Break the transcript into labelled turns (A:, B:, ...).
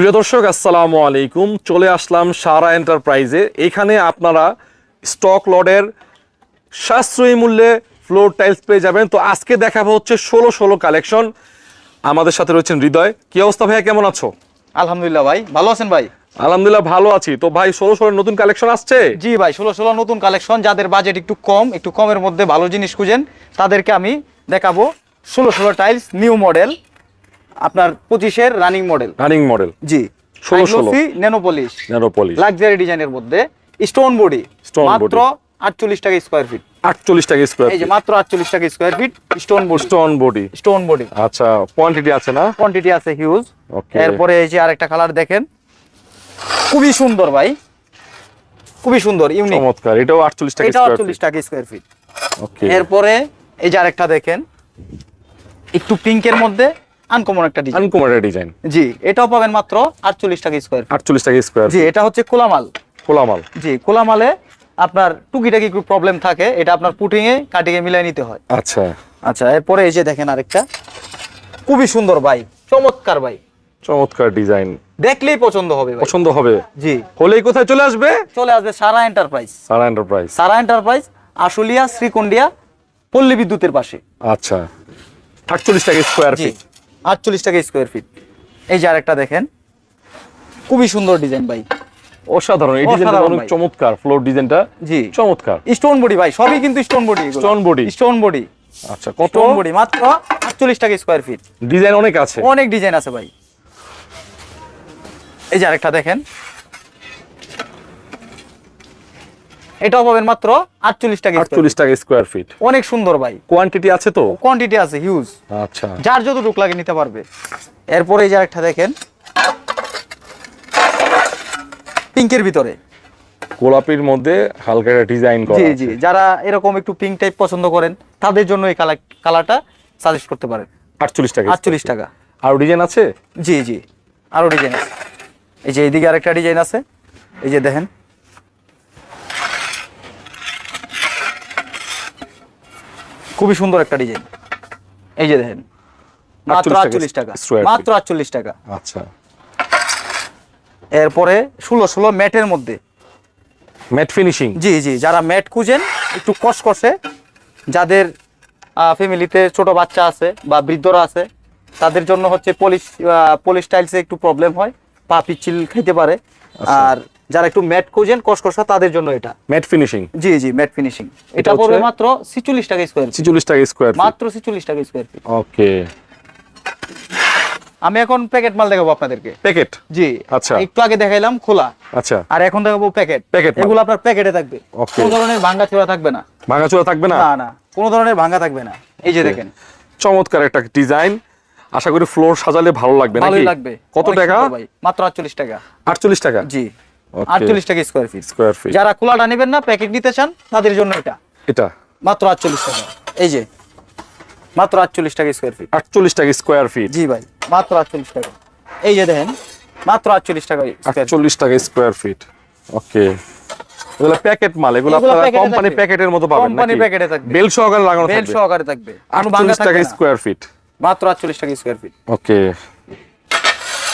A: প্রিয় দর্শক আসসালামু আলাইকুম। চলে আসলাম সারা এন্টারপ্রাইজে। এখানে আপনারা স্টক লডের সাশ্রয়ী মূল্যে ফ্লোর টাইলস পেয়ে যাবেন। তো আজকে দেখাবো হচ্ছে ষোলো ষোলো কালেকশন আমাদের সাথে রয়েছেন হৃদয়। কি অবস্থা ভাইয়া কেমন আছো?
B: আলহামদুলিল্লাহ ভাই ভালো আছেন ভাই?
A: আলহামদুলিল্লাহ ভালো আছি। তো ভাই ষোলো ষোলো নতুন কালেকশন আসছে?
B: জি ভাই ষোলো ষোলো নতুন কালেকশন যাদের বাজেট একটু কম একটু কমের মধ্যে ভালো জিনিস খুঁজেন তাদেরকে আমি দেখাবো ষোলো ষোলো টাইলস নিউ মডেল আপনার পঁচিশের রানিং মডেল
A: রানিং মডেল
B: জি।
A: 16 16
B: নেনোপলিশ লাক্সারি ডিজাইনের মধ্যে। স্টোন বডি মাত্র আটচল্লিশ টাকা স্কোয়ার ফিট
A: আটচল্লিশ টাকা স্কোয়ার
B: এই যে মাত্র আটচল্লিশ টাকা square feet stone body
A: stone body
B: stone body
A: আচ্ছা কোয়ান্টিটি আছে না?
B: কোয়ান্টিটি আছে হিউজ এরপরে এই যে আরেকটা কালার দেখেন। খুবই সুন্দর ভাই। খুবই সুন্দর ইউনিক
A: চমৎকার। এটাও আটচল্লিশ টাকা
B: এটা টাকা স্কোয়ার ফিট
A: ওকে
B: এরপরে এই যে আরেকটা দেখেন। একটু পিঙ্কের মধ্যে। আনকমন একটা ডিজাইন
A: আনকমোডের ডিজাইন
B: জি এটাও পাবেন মাত্র আটচল্লিশ টাকা স্কোয়ার ফিট
A: আটচল্লিশ টাকা স্কোয়ার
B: জি এটা হচ্ছে কোলামাল
A: খোলামাল।
B: জি কোলামালে আপনার টুকিটাকি একটু প্রবলেম থাকে এটা আপনার পুটিং এ কাটিং এ মিলাই নিতে হয়।
A: আচ্ছা।
B: আচ্ছা এরপরে এই যে দেখেন আরেকটা। খুবই সুন্দর ভাই চমৎকার ভাই।
A: চমৎকার ডিজাইন
B: দেখলেই পছন্দ হবে
A: পছন্দ হবে।
B: জি।
A: হলেই কোথায় চলে আসবে?
B: চলে আসবে Sara enterprise
A: Sara enterprise
B: Sara enterprise Ashulia শ্রীকুন্ডিয়া পল্লী বিদ্যুতের পাশে।
A: আচ্ছা। আটচল্লিশ টাকা স্কোয়ার ফিট
B: আটচল্লিশ টাকা স্কোয়ার ফিট এই যে আরেকটা দেখেন। খুবই সুন্দর ডিজাইন ভাই।
A: অসাধারণ। এই ডিজাইনটা অনেক চমৎকার ফ্লোর ডিজাইনটা
B: জি।
A: চমৎকার।
B: স্টোন বডি ভাই সবই কিন্তু stone body
A: stone body
B: stone body
A: আচ্ছা কত?
B: স্টোন বডি মাত্র আটচল্লিশ টাকা স্কোয়ার ফিট
A: ডিজাইন অনেক আছে।
B: অনেক ডিজাইন আছে ভাই। এই যে আরেকটা দেখেন। এটাও পাবেন মাত্র আটচল্লিশ টাকা
A: আটচল্লিশ টাকা স্কোয়ার ফিট
B: অনেক সুন্দর ভাই।
A: কোয়ান্টিটি আছে তো?
B: কোয়ান্টিটি আছে হিউজ
A: আচ্ছা।
B: যার যত টুক লাগে নিতে পারবে। এরপরে এই যে আরেকটা দেখেন। পিঙ্কের ভিতরে।
A: গোলাপির মধ্যে হালকা একটা ডিজাইন করা
B: জি জি। যারা এরকম একটু পিঙ্ক টাইপ পছন্দ করেন তাদের জন্য এই কালার কালারটা সাজেস্ট করতে পারেন।
A: আটচল্লিশ টাকা
B: আটচল্লিশ টাকা।
A: আর ডিজাইন আছে?
B: জি জি। আরও ডিজাইন আছে। এই যে এইদিকে আরেকটা ডিজাইন আছে। এই যে দেখেন। খুবই সুন্দর একটা ডিজাইন। এই যে দেখেন মাত্র
A: 48
B: আটচল্লিশ টাকা। মাত্র আটচল্লিশ টাকা।
A: আচ্ছা।
B: এরপরে ষোলো ষোলো ম্যাটের মধ্যে।
A: Mat finishing.
B: জি জি যারা ম্যাট খুঁজেন একটু কষকষে যাদের ফ্যামিলিতে ছোট বাচ্চা আছে বা বৃদ্ধরা আছে তাদের জন্য হচ্ছে পলিশ পলিশ টাইলসে একটু প্রবলেম হয় পা পিচ্ছিল খাইতে পারে।
A: আচ্ছা।
B: আর যারা একটু ম্যাট খুঁজেন কষকষা তাদের জন্য এটা।
A: Matte finishing.
B: জি জি ম্যাট ফিনিশিং।
A: এটা
B: পড়বে মাত্র ছিচল্লিশ টাকা স্কোয়ার
A: ছিচল্লিশ টাকা স্কোয়ার
B: মাত্র ছিচল্লিশ টাকা স্কোয়ার ফিট
A: ওকে।
B: আমি এখন প্যাকেট মাল দেখাবো আপনাদেরকে।
A: প্যাকেট
B: জি।
A: আচ্ছা।
B: একটু আগে দেখাইলাম খোলা।
A: আচ্ছা।
B: আর এখন দেখাবো প্যাকেট
A: মাল।
B: এগুলো আপনার প্যাকেটে থাকবে. কোনো ধরনের ভাঙ্গা চোরা থাকবে না।
A: ভাঙাচোরা থাকবে না?
B: না না। কোনো ধরনের ভাঙ্গা থাকবে না। এই যে দেখেন।
A: চমৎকার একটা ডিজাইন। আশা করি ফ্লোর সাজালে ভালো লাগবে নাকি?
B: লাগবে।
A: কত টাকা?
B: ভাই। মাত্র আটচল্লিশ টাকা।
A: আটচল্লিশ টাকা?
B: জি।
A: Okay.
B: আটচল্লিশ টাকা স্কোয়ার ফিট
A: স্কোয়ার ফিট
B: যারা খোলাটা নেবেন না প্যাকেট নিতে চান তাদের জন্য এটা।
A: এটা?
B: মাত্র আটচল্লিশ টাকা। এই যে মাত্র আটচল্লিশ টাকা স্কোয়ার ফিট
A: আটচল্লিশ টাকা স্কোয়ার ফিট
B: জি ভাই মাত্র আটচল্লিশ টাকা। এই যে দেখেন মাত্র আটচল্লিশ টাকা স্কোয়ার
A: আটচল্লিশ টাকা স্কোয়ার ফিট ওকে এগুলো প্যাকেট মাল এগুলো আপনারা কোম্পানি প্যাকেটের মতো পাবেন
B: কোম্পানি প্যাকেটে থাকবে।
A: বেল সহকারে লাগানো
B: বেল
A: থাকবে।
B: সহকারে থাকবে। কোনো ভাঙ্গা
A: আটচল্লিশ টাকা
B: থাকবে না।
A: স্কোয়ার ফিট
B: মাত্র আটচল্লিশ টাকা স্কোয়ার ফিট
A: ওকে